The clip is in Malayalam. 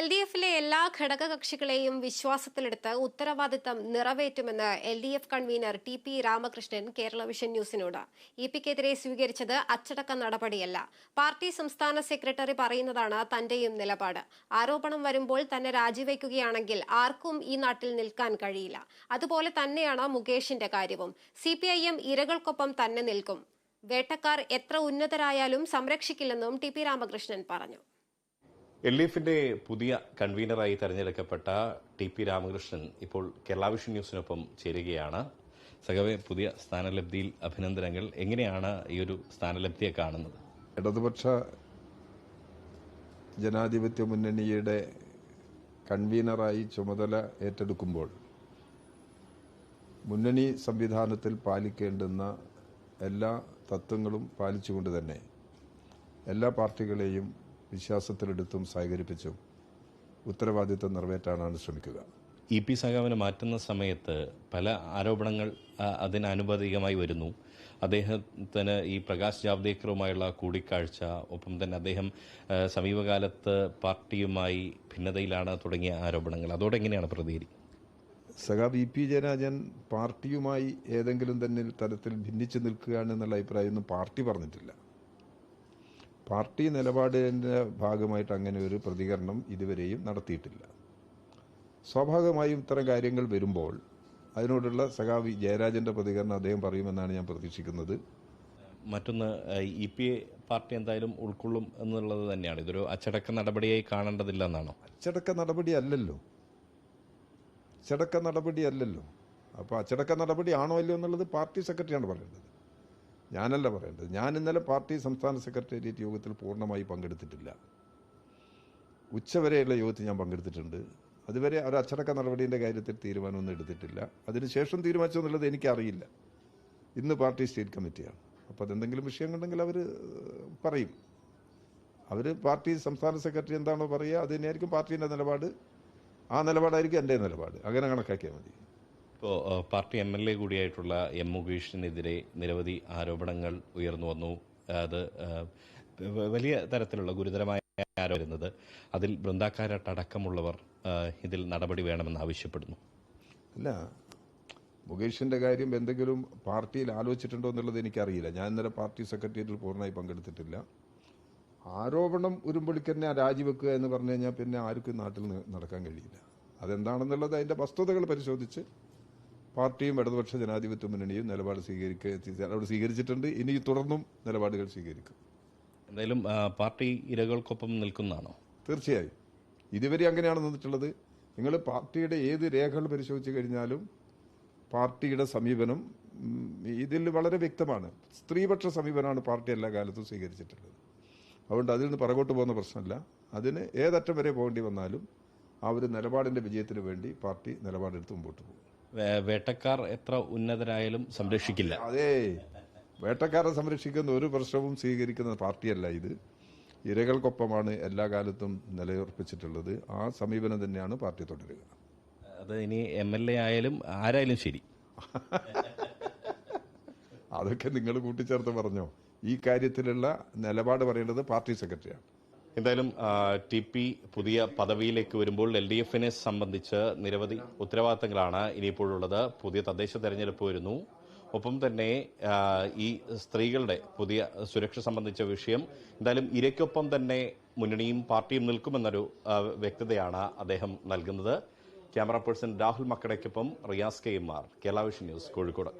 എൽ ഡി എഫിലെ എല്ലാ ഘടകകക്ഷികളെയും വിശ്വാസത്തിലെടുത്ത് ഉത്തരവാദിത്തം നിറവേറ്റുമെന്ന് L D F convener T P Ramakrishnan Kerala Vision ന്യൂസിനോട്. ഇ പിക്കെതിരെ സ്വീകരിച്ചത് അച്ചടക്ക നടപടിയല്ല. പാർട്ടി സംസ്ഥാന സെക്രട്ടറി പറയുന്നതാണ് തന്റെയും നിലപാട്. ആരോപണം വരുമ്പോൾ തന്നെ രാജിവെക്കുകയാണെങ്കിൽ ആർക്കും ഈ നാട്ടിൽ നിൽക്കാൻ കഴിയില്ല. അതുപോലെ തന്നെയാണ് മുകേഷിന്റെ കാര്യവും. സി ഇരകൾക്കൊപ്പം തന്നെ നിൽക്കും. വേട്ടക്കാർ എത്ര ഉന്നതരായാലും സംരക്ഷിക്കില്ലെന്നും ടി പി രാമകൃഷ്ണൻ പറഞ്ഞു. എൽ ഡി എഫിന്റെ പുതിയ കൺവീനറായി തെരഞ്ഞെടുക്കപ്പെട്ട ടി പി രാമകൃഷ്ണൻ ഇപ്പോൾ കേരള വിഷൻ ന്യൂസിനൊപ്പം ചേരുകയാണ്. സഖവെ പുതിയ സ്ഥാനലബ്ധിയിൽ അഭിനന്ദനങ്ങൾ. എങ്ങനെയാണ് ഈ ഒരു സ്ഥാനലബ്ധിയെ കാണുന്നത്? ഇടതുപക്ഷ ജനാധിപത്യ മുന്നണിയുടെ കൺവീനറായി ചുമതല ഏറ്റെടുക്കുമ്പോൾ മുന്നണി സംവിധാനത്തിൽ പാലിക്കേണ്ടുന്ന എല്ലാ തത്വങ്ങളും പാലിച്ചുകൊണ്ട് തന്നെ എല്ലാ പാർട്ടികളെയും വിശ്വാസത്തിലെടുത്തും സഹകരിപ്പിച്ചും ഉത്തരവാദിത്വം നിറവേറ്റാനാണ് ശ്രമിക്കുക. ഇ പി സഖാവിനെ മാറ്റുന്ന സമയത്ത് പല ആരോപണങ്ങൾ അതിനനുപാതികമായി വരുന്നു. അദ്ദേഹത്തിന് ഈ പ്രകാശ് ജാവ്ദേക്കറുമായുള്ള കൂടിക്കാഴ്ച ഒപ്പം തന്നെ അദ്ദേഹം സമീപകാലത്ത് പാർട്ടിയുമായി ഭിന്നതയിലാണ് തുടങ്ങിയ ആരോപണങ്ങൾ. അതോടെ എങ്ങനെയാണ് പ്രതികരിക്കുന്നത്? സഖാബ് ഇ പി ജയരാജൻ പാർട്ടിയുമായി ഏതെങ്കിലും തന്നെ തരത്തിൽ ഭിന്നിച്ചു നിൽക്കുകയാണെന്നുള്ള അഭിപ്രായമൊന്നും പാർട്ടി പറഞ്ഞിട്ടില്ല. പാർട്ടി നിലപാടിന്റെ ഭാഗമായിട്ട് അങ്ങനെ ഒരു പ്രതികരണം ഇതുവരെയും നടത്തിയിട്ടില്ല. സ്വാഭാവികമായും ഇത്തരം കാര്യങ്ങൾ വരുമ്പോൾ അതിനോടുള്ള സഖാവ് ജയരാജന്റെ പ്രതികരണം അദ്ദേഹം പറയുമെന്നാണ് ഞാൻ പ്രതീക്ഷിക്കുന്നത്. മറ്റൊന്ന് ഇ പി എ പാർട്ടി എന്തായാലും ഉൾക്കൊള്ളും എന്നുള്ളത് തന്നെയാണ്. ഇതൊരു അച്ചടക്ക നടപടിയായി കാണേണ്ടതില്ല എന്നാണോ? അച്ചടക്ക നടപടി അല്ലല്ലോ. അച്ചടക്ക നടപടി അല്ലല്ലോ. അപ്പോൾ അച്ചടക്ക നടപടി ആണോ അല്ലയോ എന്നുള്ളത് പാർട്ടി സെക്രട്ടറിയാണ് പറയേണ്ടത്. ഞാനല്ല പറയേണ്ടത്. ഞാൻ ഇന്നലെ പാർട്ടി സംസ്ഥാന സെക്രട്ടേറിയറ്റ് യോഗത്തിൽ പൂർണമായി പങ്കെടുത്തിട്ടില്ല. ഉച്ചവരെയുള്ള യോഗത്തിൽ ഞാൻ പങ്കെടുത്തിട്ടുണ്ട്. അതുവരെ ഒരു അച്ചടക്ക നടപടിയുടെ കാര്യത്തിൽ തീരുമാനമൊന്നും എടുത്തിട്ടില്ല. അതിനുശേഷം തീരുമാനിച്ചോ എന്നുള്ളത് എനിക്കറിയില്ല. ഇന്ന് പാർട്ടി സ്റ്റേറ്റ് കമ്മിറ്റിയാണ്. അപ്പോൾ അതെന്തെങ്കിലും വിഷയം ഉണ്ടെങ്കിൽ അവർ പറയും. അവർ പാർട്ടി സംസ്ഥാന സെക്രട്ടറി എന്താണോ പറയുക അത് തന്നെയായിരിക്കും പാർട്ടിയുടെ നിലപാട്. ആ നിലപാടായിരിക്കും എന്റെ നിലപാട്. അങ്ങനെ കണക്കാക്കിയാൽ മതി. ഇപ്പോൾ പാർട്ടി എം എൽ എ കൂടിയായിട്ടുള്ള എം മുകേഷിനെതിരെ നിരവധി ആരോപണങ്ങൾ ഉയർന്നു വന്നു. അത് വലിയ തരത്തിലുള്ള ഗുരുതരമായ ആരോപണത് അതിൽ ബൃന്ദാക്കാരട്ട് അടക്കമുള്ളവർ ഇതിൽ നടപടി വേണമെന്ന് ആവശ്യപ്പെടുന്നു. അല്ല മുകേഷിന്റെ കാര്യം എന്തെങ്കിലും പാർട്ടിയിൽ ആലോചിച്ചിട്ടുണ്ടോ എന്നുള്ളത് എനിക്കറിയില്ല. ഞാൻ ഇന്നലെ പാർട്ടി സെക്രട്ടേറിയറ്റിൽ പൂർണമായി പങ്കെടുത്തിട്ടില്ല. ആരോപണം ഉരുമ്പൊളിക്കന്നെ രാജിവെക്കുക എന്ന് പറഞ്ഞു കഴിഞ്ഞാൽ പിന്നെ ആർക്കും നാട്ടിൽ നടക്കാൻ കഴിയില്ല. അതെന്താണെന്നുള്ളത് അതിന്റെ വസ്തുതകൾ പരിശോധിച്ച് പാർട്ടിയും ഇടതുപക്ഷ ജനാധിപത്യ മുന്നണിയും നിലപാട് സ്വീകരിക്കുക നിലപാട് സ്വീകരിച്ചിട്ടുണ്ട്. ഇനി തുടർന്നും നിലപാടുകൾ സ്വീകരിക്കും. എന്തായാലും പാർട്ടി ഇരകൾക്കൊപ്പം നിൽക്കുന്നതാണോ? തീർച്ചയായും. ഇതുവരെ അങ്ങനെയാണ് നിന്നിട്ടുള്ളത്. നിങ്ങൾ പാർട്ടിയുടെ ഏത് രേഖകൾ പരിശോധിച്ച് കഴിഞ്ഞാലും പാർട്ടിയുടെ സമീപനം ഇതിൽ വളരെ വ്യക്തമാണ്. സ്ത്രീപക്ഷ സമീപനമാണ് പാർട്ടി എല്ലാ കാലത്തും സ്വീകരിച്ചിട്ടുള്ളത്. അതുകൊണ്ട് അതിൽ നിന്ന് പുറകോട്ട് പോകുന്ന പ്രശ്നമല്ല. അതിന് ഏതറ്റം വരെ പോകേണ്ടി വന്നാലും ആ ഒരു നിലപാടിന്റെ വിജയത്തിന് വേണ്ടി പാർട്ടി നിലപാടെടുത്ത് മുമ്പോട്ട് പോകും. വേട്ടക്കാർ എത്ര ഉന്നതരായാലും സംരക്ഷിക്കില്ല. അതേ. വേട്ടക്കാരെ സംരക്ഷിക്കുന്ന ഒരു പ്രശ്നവും സ്വീകരിക്കുന്ന പാർട്ടിയല്ല ഇത്. ഇരകൾക്കൊപ്പമാണ് എല്ലാ കാലത്തും നിലയുറപ്പിച്ചിട്ടുള്ളത്. ആ സമീപനം തന്നെയാണ് പാർട്ടി തുടരുക. അത് ഇനി എം എൽ എ ആയാലും ആരായാലും ശരി. അതൊക്കെ നിങ്ങൾ കൂട്ടിച്ചേർത്ത് പറഞ്ഞോ? ഈ കാര്യത്തിലുള്ള നിലപാട് പറയേണ്ടത് പാർട്ടി സെക്രട്ടറിയാണ്. എന്തായാലും ടി പി പുതിയ പദവിയിലേക്ക് വരുമ്പോൾ എൽ ഡി എഫിനെ സംബന്ധിച്ച് നിരവധി ഉത്തരവാദിത്തങ്ങളാണ് ഇനിയിപ്പോഴുള്ളത്. പുതിയ തദ്ദേശ തെരഞ്ഞെടുപ്പ് വരുന്നു. ഒപ്പം തന്നെ ഈ സ്ത്രീകളുടെ പുതിയ സുരക്ഷ സംബന്ധിച്ച വിഷയം എന്തായാലും ഇരയ്ക്കൊപ്പം തന്നെ മുന്നണിയും പാർട്ടിയും നിൽക്കുമെന്നൊരു വ്യക്തതയാണ് അദ്ദേഹം നൽകുന്നത്. Camera person Rahul മക്കടയ്ക്കൊപ്പം Riyas K M R. News Kozhikode.